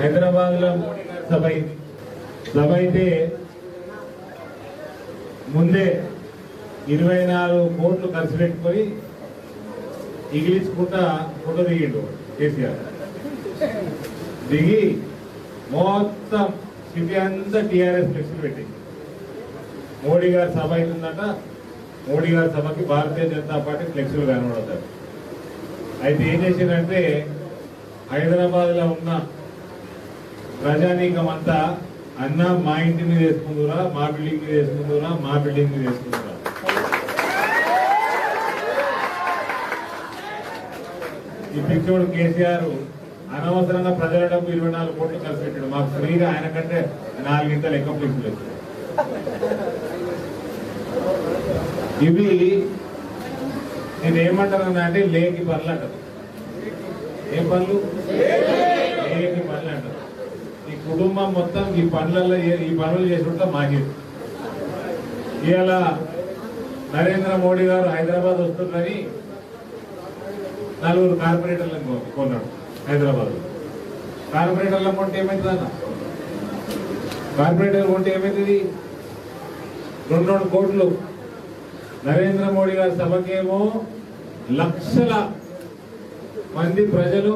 హైదరాబాద్లో సభ అయింది. సభ అయితే ముందే ఇరవై నాలుగు కోట్లు ఖర్చు పెట్టుకొని ఇగిలించుకుంటా ఫోటో దిగిండు కేసీఆర్. దిగి మొత్తం సిటీ అంతా టీఆర్ఎస్ ఫ్లెక్స్లు పెట్టింది. మోడీ గారి సభ అవుతుందట మోడీ గారి సభకి భారతీయ జనతా పార్టీ ఫ్లెక్స్లు కనబడతారు అయితే ఏం చేసిందంటే హైదరాబాద్లో ఉన్న ప్రజానీకం అంతా అన్న మా ఇంటి మీద వేసుకుందురా మా బిల్డింగ్ మీద వేసుకుందురా మా బిల్డింగ్ మీద వేసుకుందురా. ఈ పిచ్చోడు కేసీఆర్ అనవసరంగా ప్రజల డబ్బు ఇరవై నాలుగు కోట్లు ఖర్చు పెట్టాడు. మాకు ఫ్రీగా ఆయన కంటే నాలుగింతలు ఎక్కువ ఫ్లెక్స్లు ఇవి నేను ఏమంటాను అంటే లేకి పనులు అంటారు. ఏ పనులు లేకి పనులు అంటారు ఈ కుటుంబం మొత్తం ఈ పనులలో ఈ పనులు చేసుకుంటా మాగేది ఇవాళ నరేంద్ర మోడీ గారు హైదరాబాద్ వస్తుందని నలుగురు కార్పొరేటర్లను కొన్నాడు హైదరాబాద్ కార్పొరేటర్లను కొంటే ఏమవుతుంది అన్న కార్పొరేటర్ కొంటే ఏమవుతుంది రెండు రెండు కోట్లు. నరేంద్ర మోడీ గారి సభకేమో లక్షల మంది ప్రజలు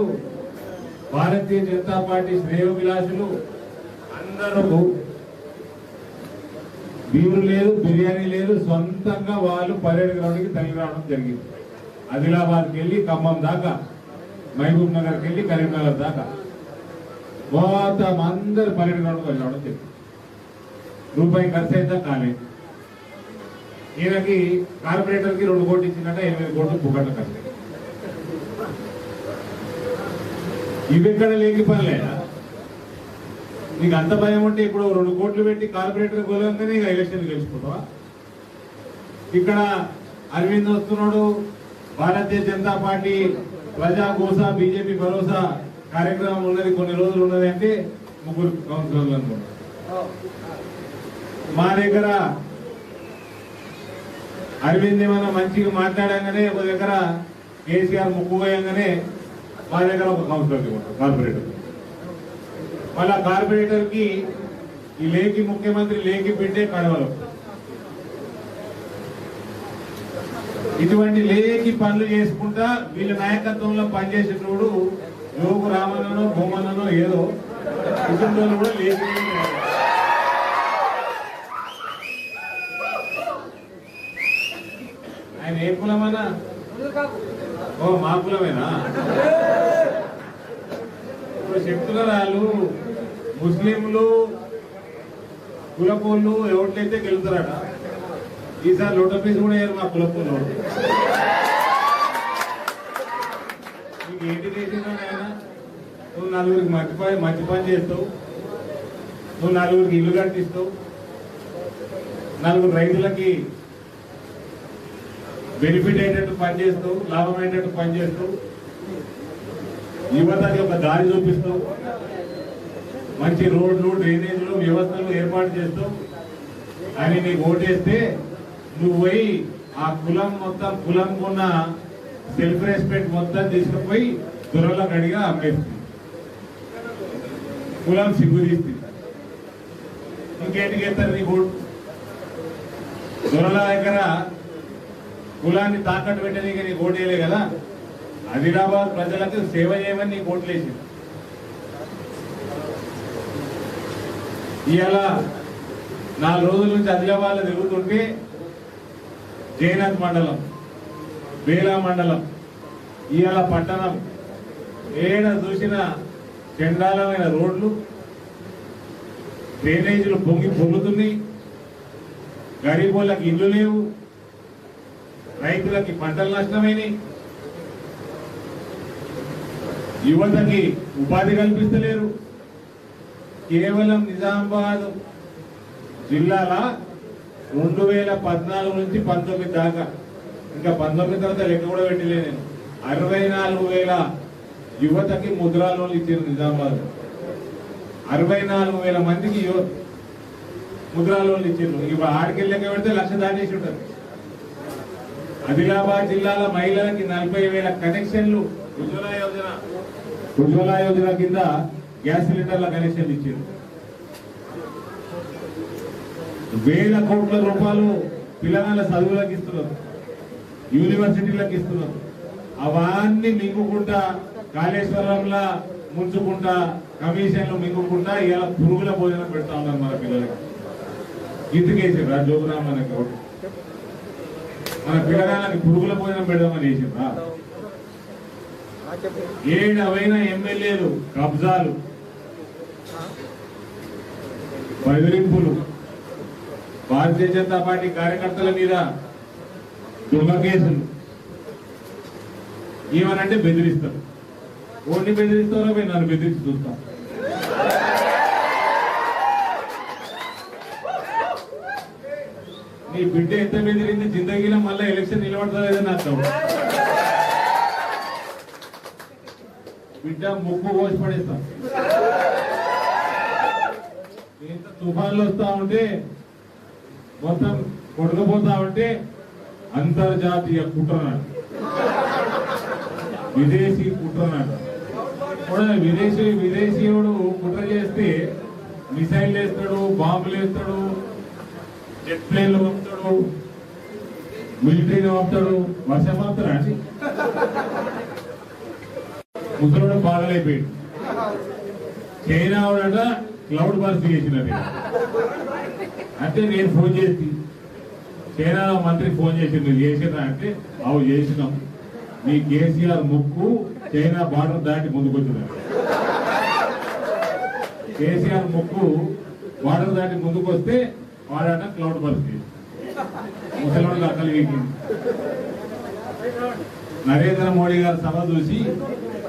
భారతీయ జనతా పార్టీ శ్రేయోభిలాషులు అందరూ బీరు లేదు బిర్యానీ లేదు సొంతంగా వాళ్ళు పరేడ్ గ్రౌండ్కి తల్లి రావడం జరిగింది. ఆదిలాబాద్కి వెళ్ళి ఖమ్మం దాకా మహబూబ్ నగర్కి వెళ్ళి కరీంనగర్ దాకా. మొత్తం అందరు పరేడ్ గ్రౌండ్కి వెళ్ళడం జరిగింది. రూపాయి ఖర్చు అయితే కాలేదు ఈయనకి కార్పొరేటర్కి రెండు కోట్లు ఇచ్చిందంటే ఎనిమిది కోట్లు పుగట్ల ఖర్చు. ఇవి ఎక్కడ లేని నీకు అంత భయం ఉంటే ఇప్పుడు రెండు కోట్లు పెట్టి కార్పొరేటర్ గోలంగానే ఇక ఎలక్షన్ గెలుచుకుంటావా? ఇక్కడ అరవింద్ వస్తున్నాడు భారతీయ జనతా పార్టీ ప్రజా కోసా బీజేపీ భరోసా కార్యక్రమం ఉన్నది కొన్ని రోజులు ఉన్నది అంటే ముగ్గురు కౌన్సిలర్లు అనుకుంటా. మా దగ్గర అరవింద్ ఏమైనా మంచిగా మాట్లాడంగానే ఒక దగ్గర కేసీఆర్ ముక్కు పోయంగానే మా దగ్గర ఒక కౌన్సిలర్ కార్పొరేటర్. మళ్ళా కార్పొరేటర్కి ఈ లేకి ముఖ్యమంత్రి లేకి బిడ్డే కడవలు. ఇటువంటి లేకి పనులు చేసుకుంటా వీళ్ళ నాయకత్వంలో పనిచేసేటోడు యోగు రామన్ననో భూమన్ననో ఏదో ఇటువంటి కూడా లేకి ఆయన ఏ కులమన్నా? ఓ మా కులమేనా? ఇప్పుడు చెప్తున్నారు వాళ్ళు ముస్లింలు కులపోళ్ళు ఎవరికైతే గెలుతారట ఈసారి లోటపీస్ కూడా వేయరు మా కులపోళ్ళు నీకు ఏంటి చేసిందో ఆయన నువ్వు నలుగురికి మంచి పని మంచి పని చేస్తావు. నువ్వు నలుగురికి ఇల్లు కట్టిస్తావు. నలుగురు రైతులకి బెనిఫిట్ అయ్యేటట్టు పనిచేస్తావు లాభం అయ్యేటట్టు పనిచేస్తావు యువతకి ఒక దారి చూపిస్తావు మంచి రోడ్లు డ్రైనేజీలు వ్యవస్థలు ఏర్పాటు చేస్తావు అని నీకు ఓటేస్తే నువ్వు పోయి ఆ కులం మొత్తం కులం ఉన్న సెల్ఫ్ రెస్పెక్ట్ మొత్తం తీసుకుపోయి దొరల గడిగా అమ్మేస్తుంది. కులం సిగ్గు తీస్తుంది. ఇంకేంటికి ఎత్తారు నీ ఓటు? దొరల దగ్గర కులాన్ని తాకట్టు పెట్టడానికి నీకు ఓటేయలే కదా? ఆదిలాబాద్ ప్రజలకు సేవ చేయమని నీకు ఓట్లేసింది ఇవాళ నాలుగు రోజుల నుంచి ఆదిలాబాద్లో తిరుగుతుంటే జయనాథ్ మండలం బేలా మండలం ఇవాళ పట్టణం ఏడ చూసిన చండాలమైన రోడ్లు డ్రైనేజీలు పొంగి పొంగుతున్నాయి. గరీబులకు ఇల్లు లేవు. రైతులకి పంటలు నష్టమైనవి యువతకి ఉపాధి కల్పిస్తలేరు. కేవలం నిజామాబాద్ జిల్లాల రెండు వేల పద్నాలుగు నుంచి పంతొమ్మిది దాకా. ఇంకా పంతొమ్మిది తర్వాత లెక్క కూడా పెట్టలే నేను. అరవై నాలుగు వేల యువతకి ముద్రా లోన్లు ఇచ్చారు నిజామాబాద్. అరవై నాలుగు వేల మందికి యువ- ముద్రా లోన్లు ఇచ్చారు. ఇప్పుడు ఆడికెళ్ళి లెక్క పెడితే లక్ష దాటేసి ఉంటారు. ఆదిలాబాద్ జిల్లాల మహిళలకి నలభై వేల కనెక్షన్లు ఉజ్వల యోజన. ఉజ్వల యోజన కింద గ్యాస్ సిలిండర్ల కనెక్షన్ ఇచ్చారు వేల కోట్ల రూపాయలు పిల్లల చదువులకు ఇస్తున్నారు యూనివర్సిటీలకు ఇస్తున్నారు అవన్నీ మింగుకుంటా కాళేశ్వరంలా ముంచుకుంటా కమిషన్లు మింగుకుంటా ఇలా పురుగుల భోజనం పెడతా ఉన్నారు మన పిల్లలకి. ఇంటికేసారు జోగురామన్న గౌడ్. మన పిల్లగాళ్ళకి పురుగుల భోజనం పెడదామని వేసిండ్రా ఏడవైన ఎమ్మెల్యేలు కబ్జాలు బెదిరింపులు భారతీయ జనతా పార్టీ కార్యకర్తల మీద దొంగ కేసులు. ఏమనంటే బెదిరిస్తారు. ఓన్ని బెదిరిస్తారో మేము నన్ను బెదిరించి చూస్తాం నీ బిడ్డ ఎంత బెదిరింది? జిందగీలో మళ్ళీ ఎలక్షన్ నిలబడతా లేదని నాకు బిడ్డ ముక్కు కోసి పడేస్తాం. ఇంత తుఫాన్లు వస్తా ఉంటే మొత్తం కొడకపోతా ఉంటే అంతర్జాతీయ కుట్రనాడు విదేశీ కుట్రనాడు కూడా విదేశీ విదేశీయుడు కుట్ర చేస్తే మిసైల్ వేస్తాడు బాంబులు వేస్తాడు జెట్ ప్లేన్లు పంపుతాడు మిలిటరీని పంపుతాడు వర్షం పంపుతాడు? ముసలోడు బాధలైపోయాడు చైనా వాడట క్లౌడ్ బర్స్ట్ చేసిన అంటే నేను ఫోన్ చేసి చైనా మంత్రి ఫోన్ చేసి నువ్వు చేసినా అంటే అవు చేసినాం. మీ కేసీఆర్ ముక్కు చైనా బార్డర్ దాటి ముందుకొచ్చినారు కేసీఆర్ ముక్కు బార్డర్ దాటి ముందుకొస్తే వాడట క్లౌడ్ బర్స్ట్ చేసి ముసలోడు అక్కలు నరేంద్ర మోడీ గారు సభ చూసి